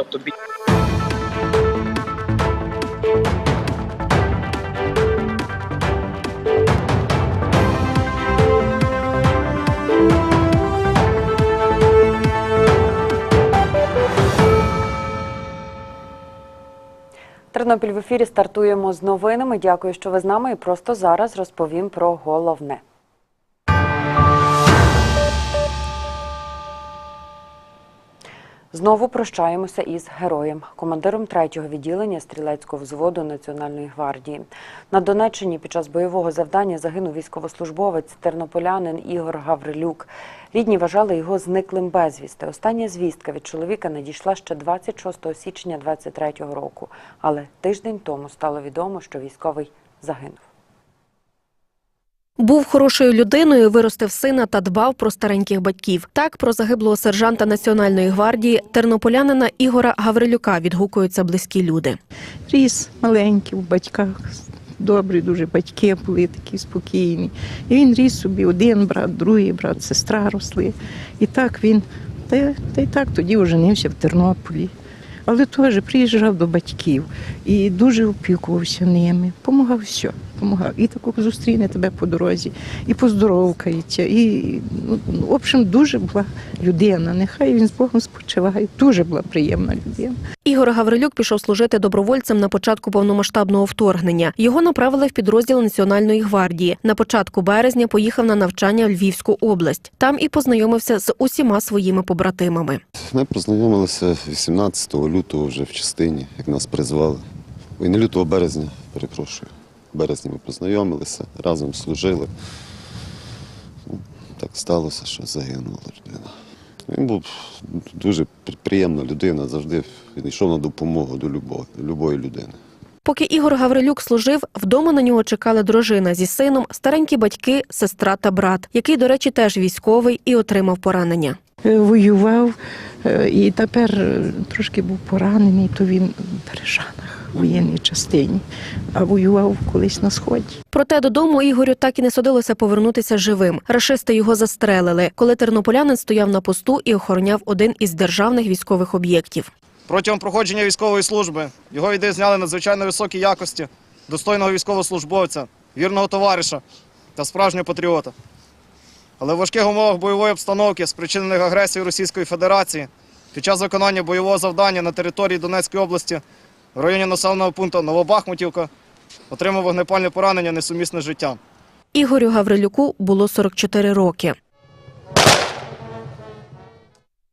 Тобто Тернопіль в ефірі стартуємо з новинами. Дякую, що ви з нами. І просто зараз розповім про головне. Знову прощаємося із героєм, командиром третього відділення стрілецького взводу Національної гвардії. На Донеччині під час бойового завдання загинув військовослужбовець тернополянин Ігор Гаврилюк. Рідні вважали його зниклим безвісти. Остання звістка від чоловіка надійшла ще 26 січня 23-го року. Але тиждень тому стало відомо, що військовий загинув. Був хорошою людиною, виростив сина та дбав про стареньких батьків. Так про загиблого сержанта Національної гвардії тернополянина Ігора Гаврилюка відгукуються близькі люди. ріс маленький у батьках. Добрі дуже батьки були такі спокійні. І він ріс собі один брат, другий брат, сестра росли. І так він, та й так тоді оженився в Тернополі. Але теж приїжджав до батьків і дуже опікувався ними, помагав все. Помагав. І таку зустріне тебе по дорозі, і поздоровкається. І, ну, в общем, дуже була людина. Нехай він з Богом спочиває. Дуже була приємна людина. Ігор Гаврилюк пішов служити добровольцем на початку повномасштабного вторгнення. Його направили в підрозділ Національної гвардії. На початку березня поїхав на навчання в Львівську область. Там і познайомився з усіма своїми побратимами. Ми познайомилися 18 лютого вже в частині, як нас призвали. Ой, не лютого березня, перепрошую. В березні ми познайомилися, разом служили. Ну, Так сталося, що загинула людина. Він був дуже при- приємна людина, завжди йшов на допомогу до любого, до любої людини. Поки Ігор Гаврилюк служив, вдома на нього чекали дружина зі сином, старенькі батьки, сестра та брат, який, до речі, теж військовий і отримав поранення. Е, воював е, і тепер е, трошки був поранений, то він в Бережанах воєнній частині, а воював колись на сході. Проте додому Ігорю так і не судилося повернутися живим. Рашисти його застрелили, коли тернополянин стояв на посту і охороняв один із державних військових об'єктів. Протягом проходження військової служби його ідеї зняли надзвичайно високі якості, достойного військовослужбовця, вірного товариша та справжнього патріота. Але в важких умовах бойової обстановки, спричинених агресією Російської Федерації, під час виконання бойового завдання на території Донецької області в районі населеного пункту Новобахмутівка отримав вогнепальне поранення несумісне з життям. Ігорю Гаврилюку було 44 роки.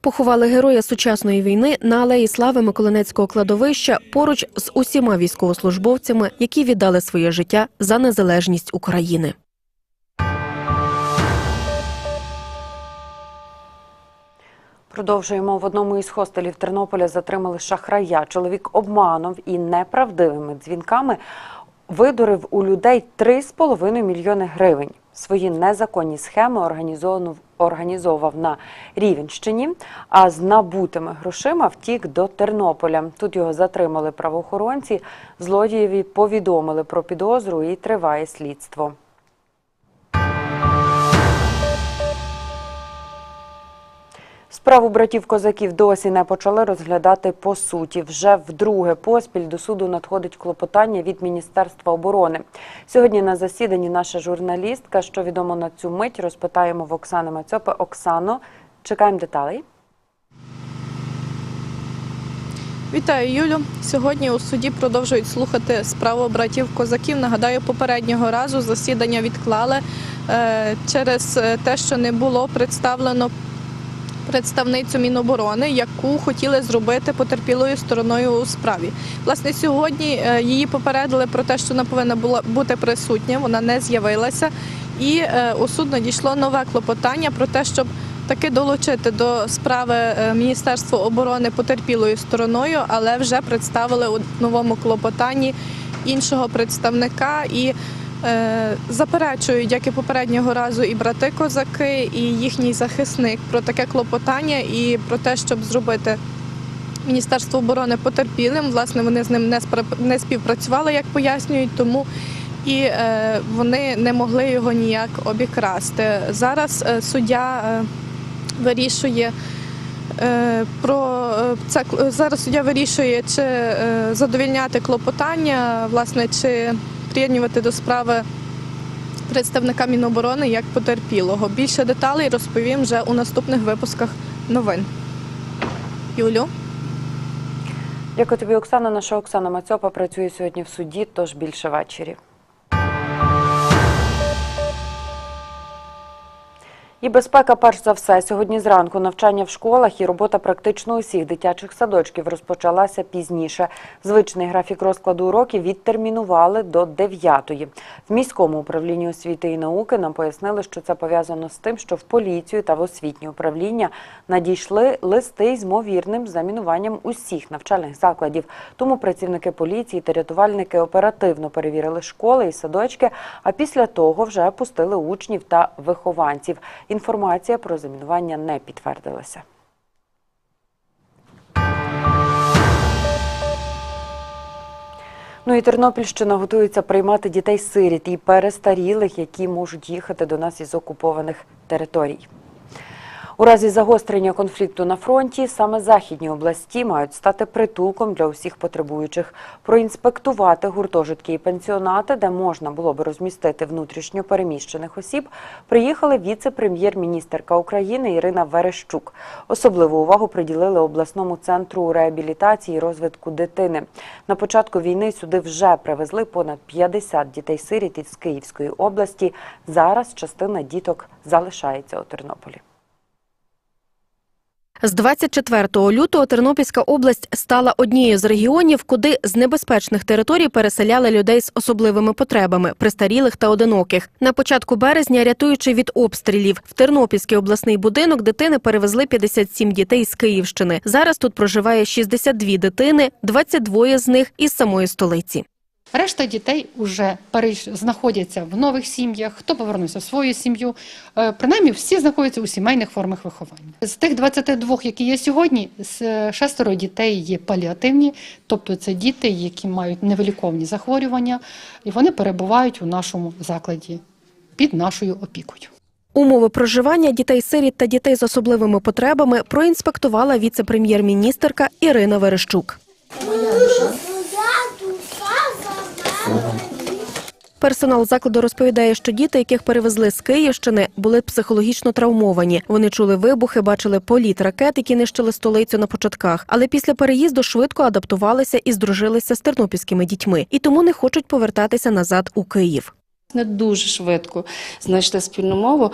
Поховали героя сучасної війни на алеї слави Миколинецького кладовища поруч з усіма військовослужбовцями, які віддали своє життя за незалежність України. Продовжуємо в одному із хостелів Тернополя затримали шахрая. Чоловік обманув і неправдивими дзвінками видурив у людей 3,5 мільйони гривень. Свої незаконні схеми організовував на Рівенщині, а з набутими грошима втік до Тернополя. Тут його затримали правоохоронці. Злодієві повідомили про підозру і триває слідство. Справу братів козаків досі не почали розглядати по суті. Вже вдруге поспіль до суду надходить клопотання від Міністерства оборони. Сьогодні на засіданні наша журналістка, що відомо на цю мить, розпитаємо в Оксани Мацьопи. Оксано, чекаємо деталей. Вітаю, Юлю. Сьогодні у суді продовжують слухати справу братів козаків. Нагадаю, попереднього разу засідання відклали е, через е, те, що не було представлено представницю Міноборони, яку хотіли зробити потерпілою стороною у справі. Власне, сьогодні е, її попередили про те, що вона повинна була бути присутня, вона не з'явилася. І е, у суд надійшло нове клопотання про те, щоб таки долучити до справи е, Міністерство оборони потерпілою стороною, але вже представили у новому клопотанні іншого представника і заперечують, як і попереднього разу, і брати козаки, і їхній захисник про таке клопотання і про те, щоб зробити. Міністерство оборони потерпілим, власне, вони з ним не співпрацювали, як пояснюють, тому і е, вони не могли його ніяк обікрасти. Зараз е, суддя е, вирішує Е, Про е, це зараз суддя вирішує, чи е, задовільняти клопотання, власне, чи приєднувати до справи представника Міноборони як потерпілого. Більше деталей розповім вже у наступних випусках новин. Юлю. Дякую тобі, Оксана. Наша Оксана Мацьопа працює сьогодні в суді, тож більше ввечері. І безпека перш за все. Сьогодні зранку навчання в школах і робота практично усіх дитячих садочків розпочалася пізніше. Звичний графік розкладу уроків відтермінували до 9-ї. В міському управлінні освіти і науки нам пояснили, що це пов'язано з тим, що в поліцію та в освітнє управління надійшли листи з ймовірним замінуванням усіх навчальних закладів. Тому працівники поліції та рятувальники оперативно перевірили школи і садочки, а після того вже пустили учнів та вихованців. Інформація про замінування не підтвердилася. Ну і Тернопільщина готується приймати дітей-сиріт і перестарілих, які можуть їхати до нас із окупованих територій. У разі загострення конфлікту на фронті саме західні області мають стати притулком для усіх потребуючих. Проінспектувати гуртожитки і пенсіонати, де можна було би розмістити внутрішньо переміщених осіб, приїхали віце-прем'єр-міністерка України Ірина Верещук. Особливу увагу приділили обласному центру реабілітації і розвитку дитини. На початку війни сюди вже привезли понад 50 дітей-сиріт із Київської області. Зараз частина діток залишається у Тернополі. З 24 лютого Тернопільська область стала однією з регіонів, куди з небезпечних територій переселяли людей з особливими потребами, престарілих та одиноких. На початку березня, рятуючи від обстрілів, в Тернопільський обласний будинок дитини перевезли 57 дітей з Київщини. Зараз тут проживає 62 дитини, 22 з них із самої столиці. Решта дітей вже знаходяться в нових сім'ях, хто повернувся в свою сім'ю. Е, Принаймні всі знаходяться у сімейних формах виховання. З тих 22, які є сьогодні, з- шестеро дітей є паліативні, тобто це діти, які мають невиліковні захворювання, і вони перебувають у нашому закладі під нашою опікою. Умови проживання дітей-сиріт та дітей з особливими потребами проінспектувала віце-прем'єр-міністерка Ірина Верещук. Персонал закладу розповідає, що діти, яких перевезли з Київщини, були психологічно травмовані. Вони чули вибухи, бачили політ ракет, які нищили столицю на початках. Але після переїзду швидко адаптувалися і здружилися з тернопільськими дітьми, і тому не хочуть повертатися назад у Київ. Не дуже швидко знайшли спільну мову.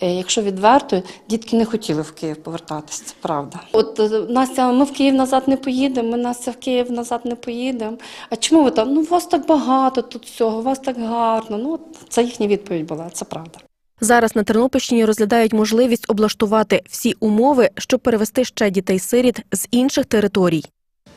Е, Якщо відверто, дітки не хотіли в Київ повертатися, це правда. От е, Настя, ми в Київ назад не поїдемо, ми Настя в Київ назад не поїдемо. А чому ви там? Ну, у вас так багато тут всього, у вас так гарно. Ну, це їхня відповідь була, це правда. Зараз на Тернопільщині розглядають можливість облаштувати всі умови, щоб перевести ще дітей-сиріт з інших територій.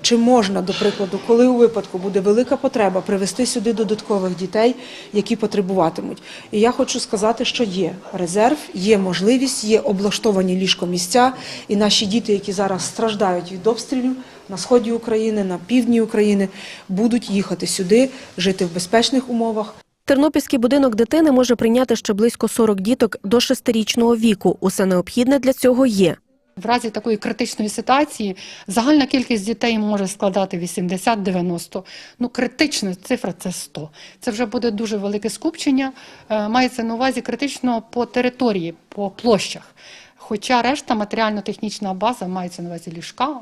Чи можна, до прикладу, коли у випадку буде велика потреба привезти сюди додаткових дітей, які потребуватимуть? І я хочу сказати, що є резерв, є можливість, є облаштовані ліжкомісця, і наші діти, які зараз страждають від обстрілів на сході України, на півдні України, будуть їхати сюди, жити в безпечних умовах. Тернопільський будинок дитини може прийняти ще близько 40 діток до 6-річного віку. Усе необхідне для цього є. В разі такої критичної ситуації загальна кількість дітей може складати 80-90. Ну, критична цифра це 100. Це вже буде дуже велике скупчення. Е, Мається на увазі критично по території, по площах. Хоча решта матеріально-технічна база мається на увазі ліжка,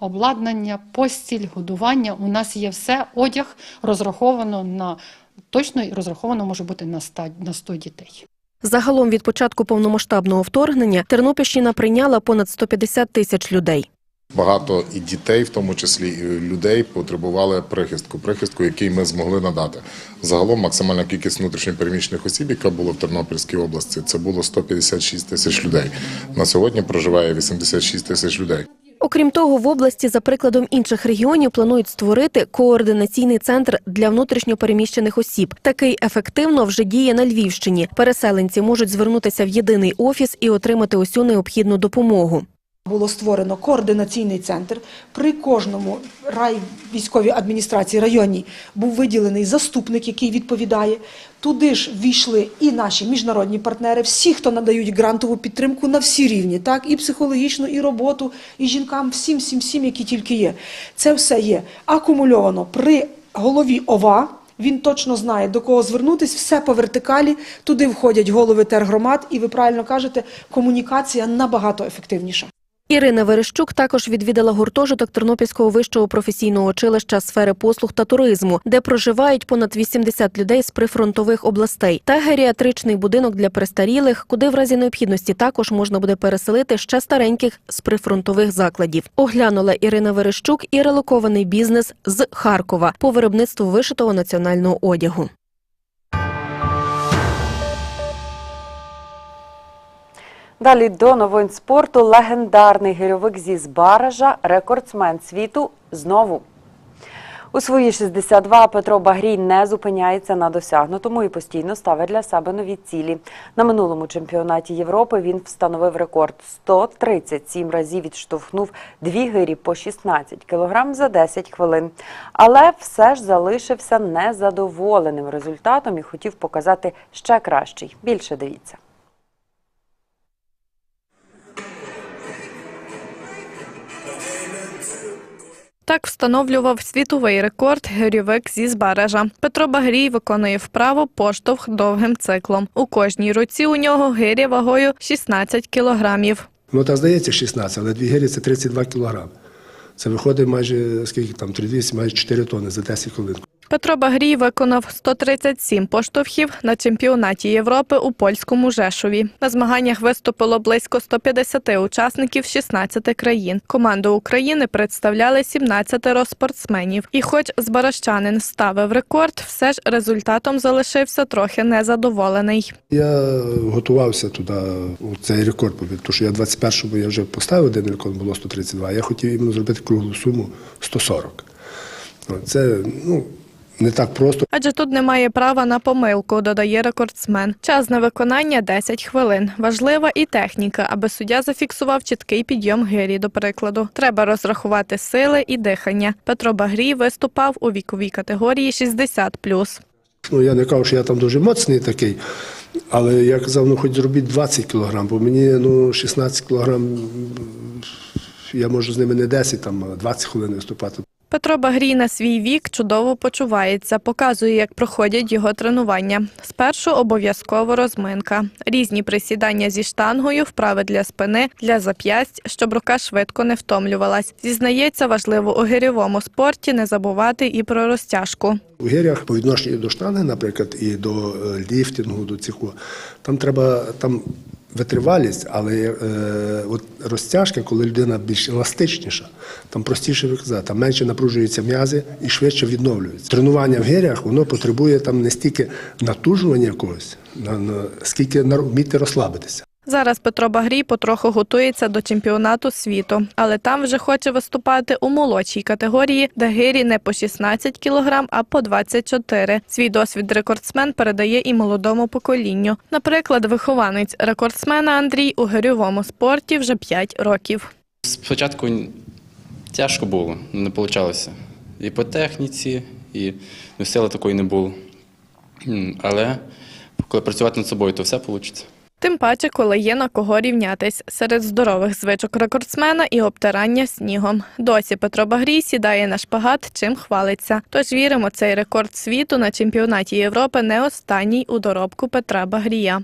обладнання, постіль, годування. У нас є все, одяг розраховано на точно розраховано може бути на 100, на 100 дітей. Загалом від початку повномасштабного вторгнення Тернопільщина прийняла понад 150 тисяч людей. Багато і дітей, в тому числі і людей, потребували прихистку, прихистку, який ми змогли надати. Загалом максимальна кількість внутрішньопереміщених осіб, яка була в Тернопільській області, це було 156 тисяч людей. На сьогодні проживає 86 тисяч людей. Окрім того, в області, за прикладом інших регіонів, планують створити координаційний центр для внутрішньопереміщених осіб. Такий ефективно вже діє на Львівщині. Переселенці можуть звернутися в єдиний офіс і отримати усю необхідну допомогу. Було створено координаційний центр. При кожному рай військовій адміністрації районній був виділений заступник, який відповідає. Туди ж війшли і наші міжнародні партнери, всі, хто надають грантову підтримку на всі рівні, так і психологічну, і роботу, і жінкам, всім, всім, всім, які тільки є. Це все є акумульовано при голові ОВА. Він точно знає, до кого звернутись, все по вертикалі. Туди входять голови тергромад, і ви правильно кажете, комунікація набагато ефективніша. Ірина Верещук також відвідала гуртожиток Тернопільського вищого професійного училища сфери послуг та туризму, де проживають понад 80 людей з прифронтових областей, та геріатричний будинок для престарілих, куди в разі необхідності також можна буде переселити ще стареньких з прифронтових закладів. Оглянула Ірина Верещук і релокований бізнес з Харкова по виробництву вишитого національного одягу. Далі до новин спорту. Легендарний гирьовик зі Збаража, рекордсмен світу знову. У свої 62 Петро Багрій не зупиняється на досягнутому і постійно ставить для себе нові цілі. На минулому чемпіонаті Європи він встановив рекорд 137 разів відштовхнув дві гирі по 16 кілограм за 10 хвилин. Але все ж залишився незадоволеним результатом і хотів показати ще кращий. Більше дивіться. Так встановлював світовий рекорд гирьовик зі збережа. Петро Багрій виконує вправо поштовх довгим циклом. У кожній руці у нього гиря вагою 16 кілограмів. Ну, так здається 16, але дві гирі це 32 кілограми. Це виходить майже скільки там 3200, майже 4 тонни за 10 хвилин. Петро Багрій виконав 137 поштовхів на чемпіонаті Європи у польському Жешові. На змаганнях виступило близько 150 учасників з 16 країн. Команду України представляли 17 спортсменів. І хоч збаращанин ставив рекорд, все ж результатом залишився трохи незадоволений. Я готувався туди, у цей рекорд тому що я 21-му я вже поставив один рекорд, було 132, а я хотів іменно зробити круглу суму 140. Ну, Це ну, не так просто. Адже тут немає права на помилку, додає рекордсмен. Час на виконання 10 хвилин. Важлива і техніка, аби суддя зафіксував чіткий підйом гирі, до прикладу. Треба розрахувати сили і дихання. Петро Багрій виступав у віковій категорії 60+. Ну, я не кажу, що я там дуже моцний такий, але я казав, ну хоч зробіть 20 кілограм, бо мені ну, 16 кілограм, я можу з ними не 10, там, а 20 хвилин виступати. Петро Багрій на свій вік чудово почувається, показує, як проходять його тренування. Спершу обов'язково розминка, різні присідання зі штангою, вправи для спини, для зап'ясть, щоб рука швидко не втомлювалась. Зізнається, важливо у гирьовому спорті не забувати і про розтяжку. У гирях по відношенню до штанги, наприклад, і до е, ліфтингу, до цих, о, там треба там витривалість, але е, от розтяжка, коли людина більш еластичніша, там простіше виказати, там менше напружуються м'язи і швидше відновлюються. Тренування в гирях воно потребує там не стільки натужування якогось, скільки вміти розслабитися. Зараз Петро Багрій потроху готується до чемпіонату світу, але там вже хоче виступати у молодшій категорії, де гирі не по 16 кілограм, а по 24. Свій досвід рекордсмен передає і молодому поколінню. Наприклад, вихованець рекордсмена Андрій у гирьовому спорті вже 5 років. Спочатку тяжко було, не вийшло. І по техніці, і сили такої не було. Але коли працювати над собою, то все вийде. Тим паче, коли є на кого рівнятись серед здорових звичок рекордсмена і обтирання снігом. Досі Петро Багрій сідає на шпагат, чим хвалиться. Тож віримо, цей рекорд світу на чемпіонаті Європи не останній у доробку Петра Багрія.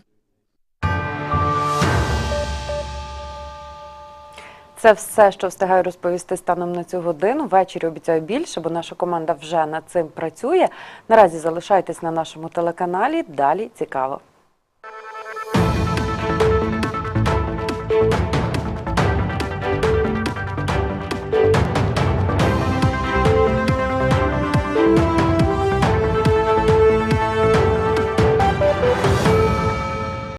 Це все, що встигаю розповісти станом на цю годину. Ввечері обіцяю більше, бо наша команда вже над цим працює. Наразі залишайтесь на нашому телеканалі. Далі цікаво.